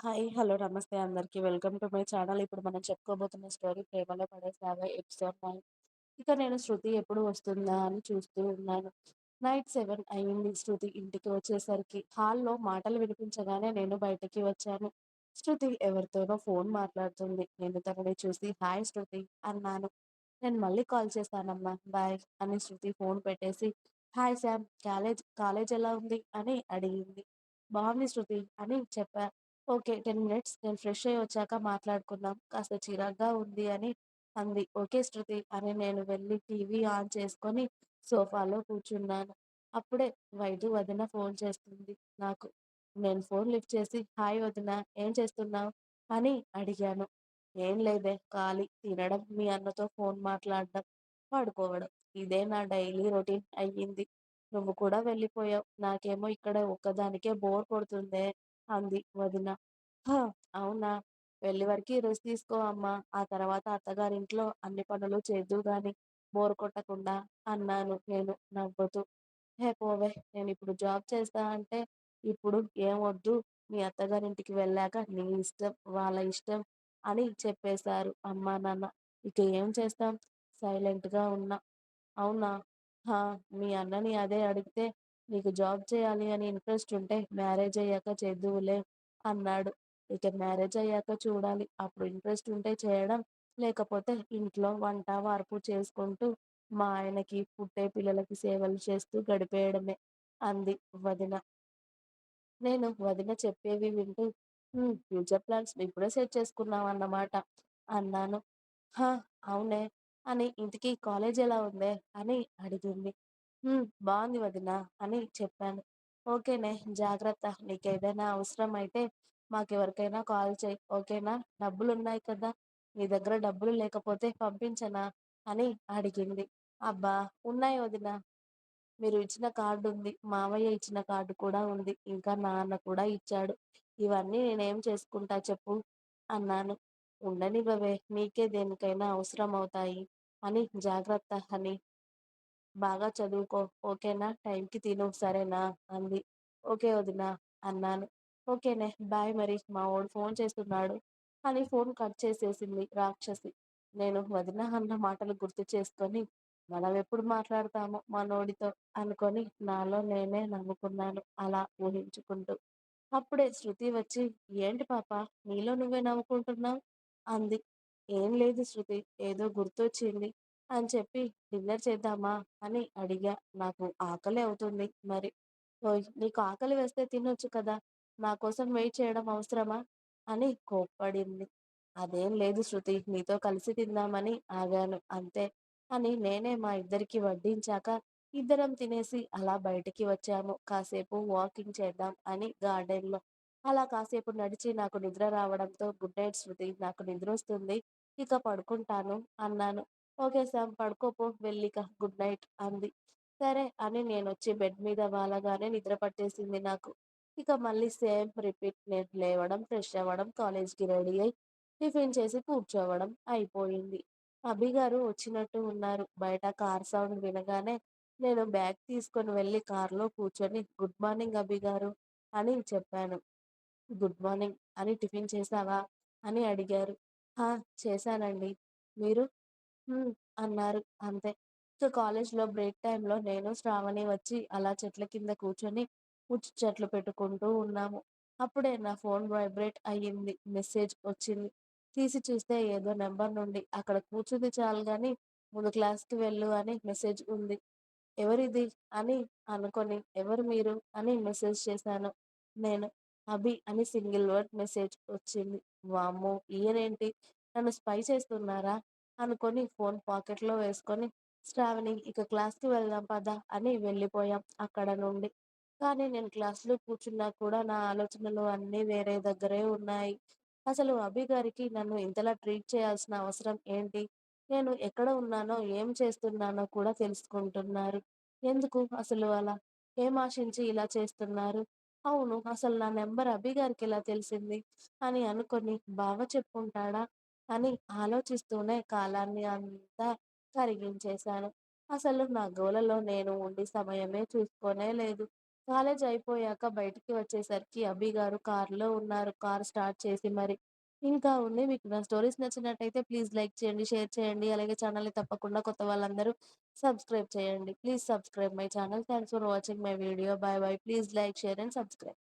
Hi. Hello. నమస్తే అందరికి. Welcome to my channel. ఇప్పుడు మనం చెప్పుకోబోతున్న స్టోరీ 'ప్రేమలో పడే సాగ' ఎపిసోడ్ నైన్ ఇక నేను శృతి ఎప్పుడు వస్తుందా అని చూస్తూ ఉన్నాను. నైట్ సెవెన్ అయింది శృతి ఇంటికి వచ్చేసరికి. హాల్‌లో మాటలు వినిపించగానే నేను బయటికి వచ్చాను. శృతి ఎవరితోనో ఫోన్ మాట్లాడుతుంది. నేను తనని చూసి 'హాయ్ శృతి' అన్నాను. నేను మళ్ళీ కాల్ చేస్తానమ్మా. బాయ్ అని శృతి ఫోన్ పెట్టేసి 'హాయ్ శామ్. కాలేజ్ కాలేజ్ ఎలా ఉంది' అని అడిగింది. బాగుంది శృతి అని చెప్పా. ఓకే. 10 మినిట్స్ నేను ఫ్రెష్ అయ్యి వచ్చాక మాట్లాడుకుందాం. కాస్త చిరాగ్గా ఉంది అని అంది. ఓకే శృతి అని నేను వెళ్ళి టీవీ ఆన్ చేసుకొని సోఫాలో కూర్చున్నాను. అప్పుడే వైద్యు వదిన ఫోన్ చేస్తుంది నాకు. నేను ఫోన్ లిఫ్ట్ చేసి హాయ్ వదినా ఏం చేస్తున్నావు అని అడిగాను. ఏం లేదే ఖాళీ. తినడం, మీ అన్నతో ఫోన్ మాట్లాడడం, పడుకోవడం. ఇదే నా డైలీ రొటీన్ అయ్యింది. నువ్వు కూడా వెళ్ళిపోయావు నాకేమో ఇక్కడ ఒక్కదానికే బోర్ కొడుతుందే అంది వదిన. హ! అవునా! వెళ్ళి వరకి రెస్ట్ తీసుకో అమ్మా. ఆ తర్వాత అత్తగారింట్లో అన్ని పనులు చేద్దువుగానీ బోర్ కొట్టకుండా అన్నాను నేను నవ్వుతూ. హే పోవే నేనిప్పుడు జాబ్ చేస్తా అంటే ఇప్పుడు ఏం వద్దు మీ అత్తగారింటికి వెళ్ళాక నీ ఇష్టం, వాళ్ళ ఇష్టం అని చెప్పేశారు అమ్మా నాన్న. ఇక ఏం చేస్తాం? సైలెంట్‌గా ఉన్నా. అవునా! హా! మీ అన్నని అదే అడిగితే నీకు జాబ్ చేయాలి అని ఇంట్రెస్ట్ ఉంటే మ్యారేజ్ అయ్యాక చేద్దువులే అన్నాడు. ఇక మ్యారేజ్ అయ్యాక చూడాలి. అప్పుడు ఇంట్రెస్ట్ ఉంటే చేయడం, లేకపోతే ఇంట్లో వంట, వార్పు చేసుకుంటూ మా ఆయనకి, పుట్టే పిల్లలకి సేవలు చేస్తూ గడిపేయడమే అంది వదిన. నేను వదిన చెప్పేవి వింటూ ఫ్యూచర్ ప్లాన్స్ ఇప్పుడే సెట్ చేసుకున్నావన్నమాట అన్నాను. హా అవునే. అని ఇంటికి కాలేజ్ ఎలా ఉందే? అని అడిగింది. హ్మ్. బావుంది వదినా అని చెప్పాను. ఓకేనే జాగ్రత్త. నీకేదైనా అవసరం అయితే మాకెవరికైనా కాల్ చెయ్. ఓకేనా? డబ్బులున్నాయి కదా! నీ దగ్గర డబ్బులు లేకపోతే పంపించనా? అని అడిగింది. అబ్బా! ఉన్నాయి వదినా. మీరు ఇచ్చిన కార్డుంది. మావయ్య ఇచ్చిన కార్డు కూడా ఉంది. ఇంకా నాన్న కూడా ఇచ్చాడు. ఇవన్నీ నేనేం చేసుకుంటా చెప్పు? అన్నాను. ఉండనివ్వవే. నీకే దేనికైనా అవసరమవుతాయి. అని జాగ్రత్త అని బాగా చదువుకో. ఓకేనా? టైంకి తిను సరేనా? అంది. ఓకే వదినా అన్నాను. ఓకేనే. బాయ్ మరి మా వాడు ఫోన్ చేస్తున్నాడు అని ఫోన్ కట్ చేసేసింది రాక్షసి. నేను వదిన అన్న మాటలు గుర్తు చేసుకొని మనం ఎప్పుడు మాట్లాడతామో మనోడితో అనుకొని నాలో నేనే నవ్వుకున్నాను అలా ఊహించుకుంటూ. అప్పుడే శృతి వచ్చి ఏంటి పాప నీలో నువ్వే నవ్వుకుంటున్నావు అంది. ఏం లేదు శృతి. ఏదో గుర్తొచ్చింది అని చెప్పి డిన్నర్ చేద్దామా? అని అడిగా. నాకు ఆకలి అవుతుంది మరి. ఓయ్! నీకు ఆకలి వేస్తే తినొచ్చు కదా! నా కోసం వెయిట్ చేయడం అవసరమా? అని కోప్పడింది. అదేం లేదు శృతి. నీతో కలిసి తిందామని ఆగాను అంతే అని నేనే మా ఇద్దరికి వడ్డించాక ఇద్దరం తినేసి అలా బయటికి వచ్చాము. కాసేపు వాకింగ్ చేద్దాం అని గార్డెన్‌లో. అలా కాసేపు నడిచి నాకు నిద్ర రావడంతో గుడ్ నైట్ శృతి. నాకు నిద్ర వస్తుంది ఇక పడుకుంటాను అన్నాను. ఓకే సామ్ పడుకోపో వెళ్ళిక గుడ్ నైట్ అంది. సరే అని నేను వచ్చి బెడ్ మీద వాలగానే నిద్ర పట్టేసింది నాకు. ఇక మళ్ళీ సేమ్ రిపీట్. నేను లేవడం, ఫ్రెష్ అవ్వడం, కాలేజ్‌కి రెడీ అయి టిఫిన్ చేసి కూర్చోవడం అయిపోయింది. అభిగారు వచ్చినట్టు ఉన్నారు. బయట కార్ సౌండ్ వినగానే నేను బ్యాగ్ తీసుకొని వెళ్ళి కార్‌లో కూర్చొని గుడ్ మార్నింగ్ అభిగారు అని చెప్పాను. గుడ్ మార్నింగ్ అని టిఫిన్ చేసావా అని అడిగారు. హా! చేశానండి. మీరు? హ్మ్. అన్నారు అంతే. సో, కాలేజ్‌లో బ్రేక్ టైమ్‌లో నేను, శ్రావణి వచ్చి అలా చెట్ల కింద కూర్చొని ముచ్చట్లు పెట్టుకుంటూ ఉన్నాము. అప్పుడే నా ఫోన్ వైబ్రేట్ అయ్యింది. మెసేజ్ వచ్చింది. తీసి చూస్తే ఏదో నంబర్ నుండి అక్కడ కూర్చుంది చాలుగానీ ముందు క్లాస్‌కి వెళ్ళు అని మెసేజ్ ఉంది. ఎవరిది? అని అనుకొని ఎవరు మీరు? అని మెసేజ్ చేశాను నేను. అభి అని సింగిల్ వర్డ్ మెసేజ్ వచ్చింది. వామ్మో! ఈయనేంటి నన్ను స్పై చేస్తున్నారా? అనుకొని ఫోన్ పాకెట్‌లో వేసుకొని శ్రావణి ఇక క్లాస్‌కి వెళ్దాం పదా అని వెళ్ళిపోయాం అక్కడ నుండి. కానీ నేను క్లాస్‌లో కూర్చున్నా కూడా నా ఆలోచనలు అన్నీ వేరే దగ్గరే ఉన్నాయి. అసలు అభి గారికి నన్ను ఇంతలా ట్రీట్ చేయాల్సిన అవసరం ఏంటి? నేను ఎక్కడ ఉన్నానో, ఏం చేస్తున్నానో కూడా తెలుసుకుంటున్నారు. ఎందుకు అసలు అలా? ఏం ఆశించి ఇలా చేస్తున్నారు? అవును అసలు నా నెంబర్ అభి ఇలా తెలిసింది? అని అనుకొని బావ చెప్పుంటాడా? అని ఆలోచిస్తూనే కాలాన్ని అంతా కరిగించేశాను. అసలు నా గోలలో నేను ఉండి సమయమే చూసుకోనే లేదు. కాలేజ్ అయిపోయాక బయటికి వచ్చేసరికి అభి గారు కారులో ఉన్నారు. కార్ స్టార్ట్ చేసి మరి. ఇంకా ఉంది. మీకు నా స్టోరీస్ నచ్చినట్టయితే ప్లీజ్ లైక్ చేయండి, షేర్ చేయండి. అలాగే ఛానల్‌ని తప్పకుండా కొత్త వాళ్ళందరూ సబ్స్క్రైబ్ చేయండి. Please subscribe my channel. Thanks for watching my video. Bye bye. Please like, share and subscribe.